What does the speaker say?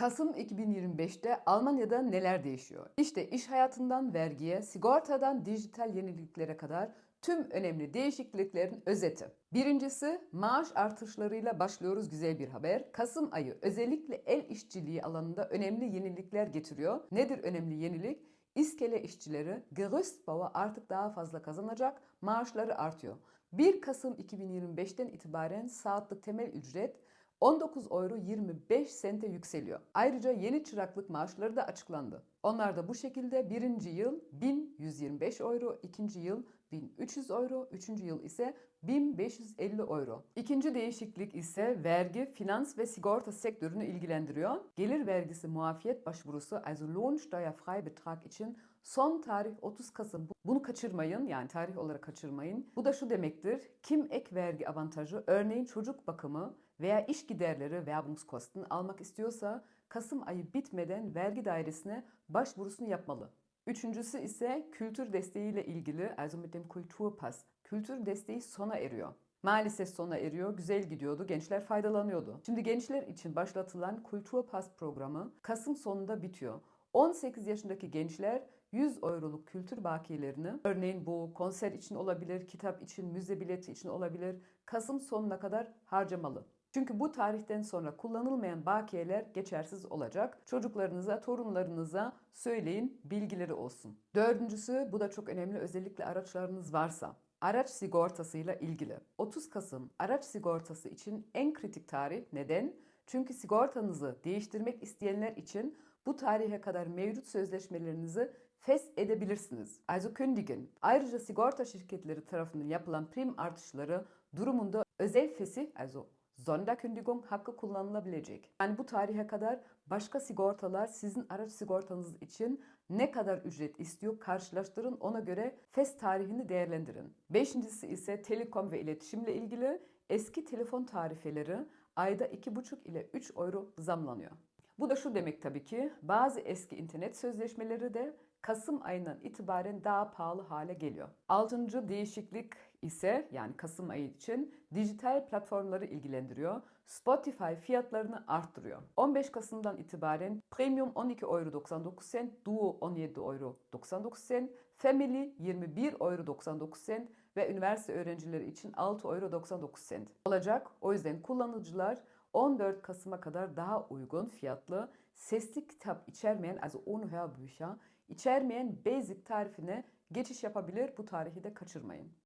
Kasım 2025'te Almanya'da neler değişiyor? İşte iş hayatından vergiye, sigortadan dijital yeniliklere kadar tüm önemli değişikliklerin özeti. Birincisi maaş artışlarıyla başlıyoruz güzel bir haber. Kasım ayı özellikle el işçiliği alanında önemli yenilikler getiriyor. Nedir önemli yenilik? İskele işçileri Gerüstbauer artık daha fazla kazanacak, maaşları artıyor. 1 Kasım 2025'ten itibaren saatlik temel ücret 19 euro 25 sente yükseliyor. Ayrıca yeni çıraklık maaşları da açıklandı. Onlar da bu şekilde birinci yıl 1125 euro, ikinci yıl 1300 euro, üçüncü yıl ise 1550 euro. İkinci değişiklik ise vergi, finans ve sigorta sektörünü ilgilendiriyor. Gelir vergisi muafiyet başvurusu also Lohnsteuerfreibetrag için son tarih 30 Kasım. Bunu kaçırmayın yani tarih olarak kaçırmayın. Bu da şu demektir. Kim ek vergi avantajı örneğin çocuk bakımı veya iş giderleri Werbungskosten almak istiyorsa Kasım ayı bitmeden vergi dairesine başvurusunu yapmalı. Üçüncüsü ise kültür desteğiyle ilgili also mit dem Kulturpass. Kültür desteği sona eriyor. Maalesef sona eriyor. Güzel gidiyordu. Gençler faydalanıyordu. Şimdi gençler için başlatılan Kulturpass programı Kasım sonunda bitiyor. 18 yaşındaki gençler 100 euroluk kültür bakiyelerini örneğin bu konser için olabilir, kitap için, müze bileti için olabilir Kasım sonuna kadar harcamalı. Çünkü bu tarihten sonra kullanılmayan bakiyeler geçersiz olacak. Çocuklarınıza, torunlarınıza söyleyin, bilgileri olsun. Dördüncüsü, bu da çok önemli özellikle araçlarınız varsa. Araç sigortasıyla ilgili. 30 Kasım araç sigortası için en kritik tarih. Neden? Çünkü sigortanızı değiştirmek isteyenler için bu tarihe kadar mevcut sözleşmelerinizi fes edebilirsiniz. Also kündigen. Ayrıca sigorta şirketleri tarafından yapılan prim artışları durumunda özel fesih also Sonderkündigung hakkı kullanılabilecek. Yani bu tarihe kadar başka sigortalar sizin araç sigortanız için ne kadar ücret istiyor karşılaştırın ona göre fes tarihini değerlendirin. Beşincisi ise telekom ve iletişimle ilgili eski telefon tarifeleri ayda 2,5 ile 3 euro zamlanıyor. Bu da şu demek tabii ki bazı eski internet sözleşmeleri de Kasım ayından itibaren daha pahalı hale geliyor. Altıncı değişiklik ise yani Kasım ayı için dijital platformları ilgilendiriyor. Spotify fiyatlarını arttırıyor. 15 Kasım'dan itibaren Premium 12 euro 99 cent, Duo 17 euro 99 cent, Family 21 euro 99 cent ve üniversite öğrencileri için 6 euro 99 cent olacak. O yüzden kullanıcılar 14 Kasım'a kadar daha uygun fiyatlı sesli kitap içermeyen also ohne Hörbücher içermeyen basic tarifine geçiş yapabilir. Bu tarihi de kaçırmayın.